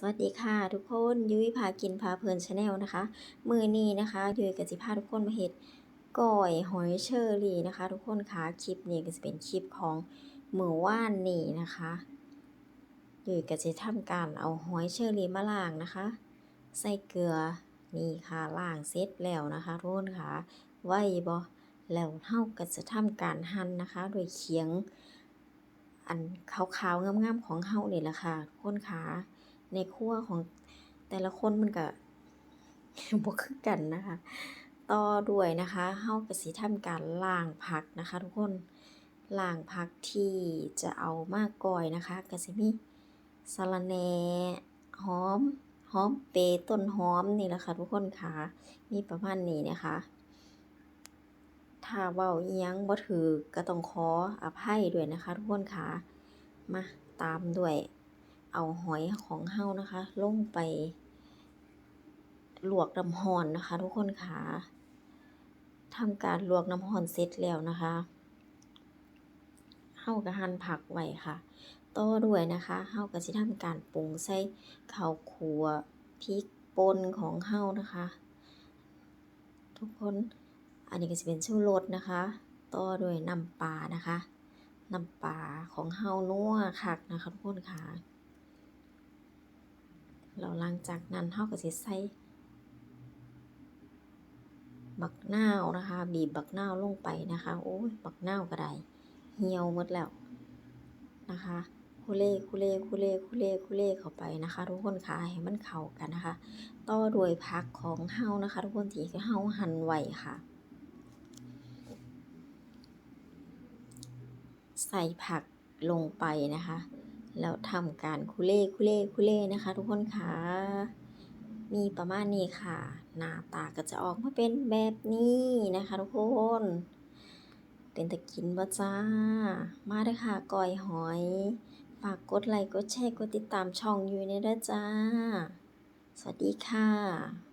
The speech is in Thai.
สวัสดีค่ะ ทุกคนยุ้ยพากินพาเพลินชาแนลนะคะ มือนี้นะคะยุ้ยกับสิพาทุกคนมาเห็ดก้อยหอยเชอรี่นะคะ ทุกคนคะคลิปนี้ก็จะเป็นคลิปของมือว่านนี่นะคะยุ้ยก็จะทำการเอาหอยเชอรี่มาล้างนะคะ ใส่เกลือนี่ค่ะล้างเสร็จแล้วนะคะทุกคนค่ะไว้บ่แล้วเฮาก็จะทำการหั่นนะคะ โดยเคียงอันขาวๆงามๆของเฮานี่แหละค่ะทุกคนค่ะ ในครัวของแต่ละคนมันก็บ่คือกันนะคะ ต่อด้วยนะคะเฮาก็สิทำการล้างผักนะคะ ทุกคนล้างผักที่จะเอามาก้อยนะคะก็สิมีสะระแหน่หอมหอมเปย์ต้นหอมนี่แหละค่ะทุกคนค่ะมีประมาณนี้นะคะ ถ้าเว้าอิหยังบ่ถูกก็ต้องขออภัยด้วยนะคะ ทุกคนค่ะมาตามด้วย เอาหอยของเฮานะคะ ลงไปลวกน้ำร้อนนะคะ ทุกคนค่ะทำการลวกน้ำร้อนเสร็จแล้วนะคะเฮาก็หั่นผักไว้ค่ะต่อด้วยนะคะเฮาก็สิทำการปรุงใส่ข้าวคั่วพริกป่นของเฮานะคะ ทุกคนอันนี้ก็สิเป็นชูรสนะคะ ต่อด้วยน้ำปลานะคะน้ำปลาของเฮานัวคักนะคะทุกคนค่ะ แล้วหลังจากนั้นเฮาก็สิใส่บักนาวนะคะ บีบบักนาวลงไปนะคะโอ้ยบักนาวก็ได้เหี่ยวหมดแล้วนะคะคุเล่คุเล่คุเล่คุเล่คุเล่เข้าไปนะคะ ทุกคนค่ะให้มันเข้ากันนะคะ ต่อด้วยผักของเฮานะคะ ทุกคนที่เฮาหั่นไว้ค่ะ ใส่ผักลงไปนะคะ แล้วทำการคุเล่คุเล่คุเล่นะคะ ทุกคนค่ะมีประมาณนี้ค่ะ หน้าตาก็จะออกมาเป็นแบบนี้นะคะ ทุกคน เป็นตะกินบ่จ้า มาเด้อค่ะก้อยหอยฝากกดไลค์กดแชร์กดติดตามช่องอยู่ในเด้จ้า สวัสดีค่ะ